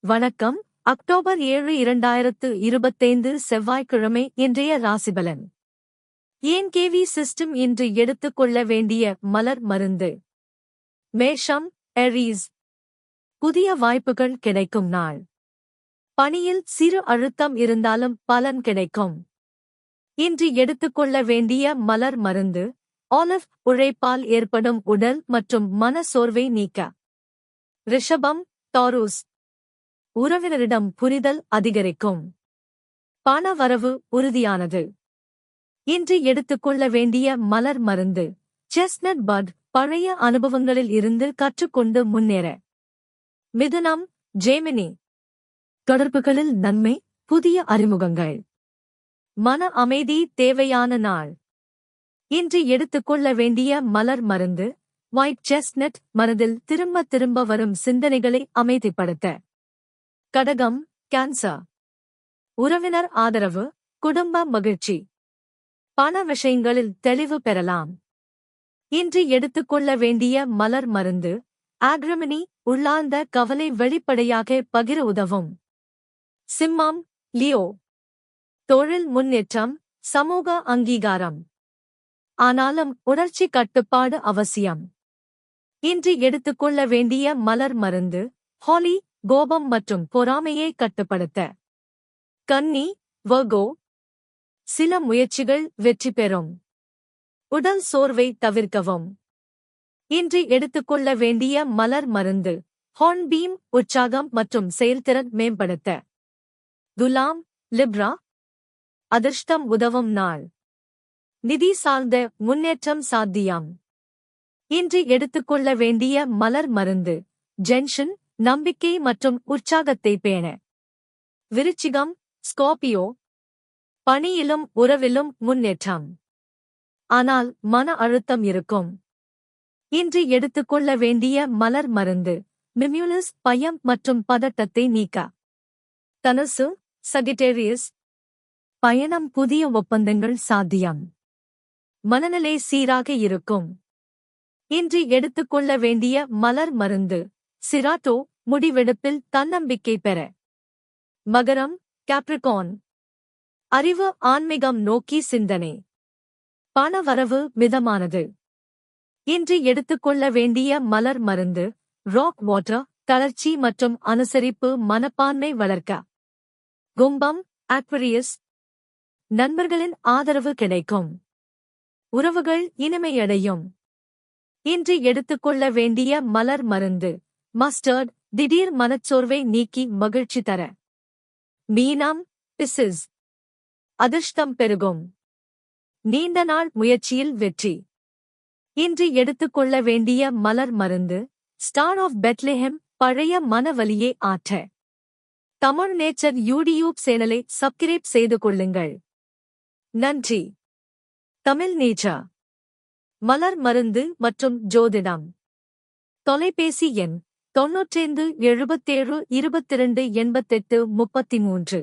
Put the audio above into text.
வணக்கம். அக்டோபர் ஏழு இரண்டாயிரத்து இருபத்தைந்து செவ்வாய்க்கிழமை இன்றைய ராசிபலன். ஏன் கேவி சிஸ்டம் இன்று எடுத்துக்கொள்ள வேண்டிய மலர் மருந்து? மேஷம் எரீஸ் புதிய வாய்ப்புகள் கிடைக்கும் நாள். பணியில் சிறு அழுத்தம் இருந்தாலும் பலன் கிடைக்கும். இன்று எடுத்துக்கொள்ள வேண்டிய மலர் மருந்து ஆலிவ் உழைப்பால் ஏற்படும் உடல் மற்றும் மன சோர்வை நீக்க. ரிஷபம் தாரூஸ் உறவினரிடம் புரிதல் அதிகரிக்கும். பண வரவு உறுதியானது. இன்று எடுத்துக்கொள்ள வேண்டிய மலர் மருந்து. செஸ்னட் பட் பழைய அனுபவங்களில் இருந்து கற்றுக்கொண்டு முன்னேற. மிதுனம் ஜேமினி தொடர்புகளில் நன்மை புதிய அறிமுகங்கள். மன அமைதி தேவையான நாள். இன்று எடுத்துக்கொள்ள வேண்டிய மலர் மருந்து ஒயிட் செஸ்னட் மனதில் திரும்ப திரும்ப வரும் சிந்தனைகளை அமைதிப்படுத்த. கடகம் கேன்சர் உறவினர் ஆதரவு குடும்ப மகிழ்ச்சி. பண விஷயங்களில் தெளிவு பெறலாம். இன்று எடுத்துக்கொள்ள வேண்டிய மலர் மருந்து ஆக்ரமினி உள்ளார்ந்த கவலை வெளிப்படையாக பகிர உதவும். சிம்மம் லியோ. தொழில் முன்னேற்றம் சமூக அங்கீகாரம். ஆனாலும் உணர்ச்சி கட்டுப்பாடு அவசியம். இன்று எடுத்துக்கொள்ள வேண்டிய மலர் மருந்து ஹாலி கோபம் மற்றும் பொறாமையை கட்டுப்படுத்த. கன்னி வர்கோ சில முயற்சிகள் வெற்றி பெறும். உடல் சோர்வை தவிர்க்கவும். இன்று எடுத்துக்கொள்ள வேண்டிய மலர் மருந்து ஹார்ன்பீம் உற்சாகம் மற்றும் செயல்திறன் மேம்படுத்த. துலாம் லிப்ரா அதிர்ஷ்டம் உதவும் நாள். நிதி சார்ந்த முன்னேற்றம் சாத்தியம். இன்று எடுத்துக்கொள்ள வேண்டிய மலர் மருந்து ஜென்ஷன் நம்பிக்கை மற்றும் உற்சாகத்தை பேண. விருச்சிகம் ஸ்கார்பியோ பணியிலும் உறவிலும் முன்னேற்றம். ஆனால் மன அழுத்தம் இருக்கும். இன்று எடுத்துக்கொள்ள வேண்டிய மலர் மருந்து மிம்யூலஸ் பயம் மற்றும் பதட்டத்தை நீக்க. தனுசு சகிட்டேரியஸ் பயணம் புதிய ஒப்பந்தங்கள் சாத்தியம். மனநிலை சீராக இருக்கும். இன்று எடுத்துக்கொள்ள வேண்டிய மலர் மருந்து சிராட்டோ முடிவெடுப்பில் தன்னம்பிக்கை பெற. மகரம் கேப்ரிகான் அறிவு ஆன்மீகம் நோக்கி சிந்தனை. பணவரவு மிதமானது. இன்று எடுத்துக்கொள்ள வேண்டிய மலர் மருந்து ராக் வாட்டர் தளர்ச்சி மற்றும் அனுசரிப்பு மனப்பான்மை வளர்க்க. கும்பம் ஆக்வரியஸ் நண்பர்களின் ஆதரவு கிடைக்கும். உறவுகள் இனிமையடையும். இன்று எடுத்துக்கொள்ள வேண்டிய மலர் மருந்து மஸ்டர்ட் திடீர் மனச்சோர்வை நீக்கி மகிழ்ச்சி தர. மீனம் பிசிஸ் அதிர்ஷ்டம் பெருகும். நீண்ட நாள் முயற்சியில் வெற்றி. இன்று எடுத்துக்கொள்ள வேண்டிய மலர் மருந்து ஸ்டார் ஆஃப் பெத்லெஹெம் பழைய மனவலியை ஆற்ற. தமிழ் நேச்சர் யூடியூப் சேனலை சப்ஸ்கிரைப் செய்து கொள்ளுங்கள். நன்றி. தமிழ் நேச்சா. மலர் மருந்து மற்றும் ஜோதிடம். தொலைபேசி எண் தொன்னூற்றைந்து எழுபத்தேழு இருபத்திரண்டு எண்பத்தெட்டு முப்பத்தி மூன்று.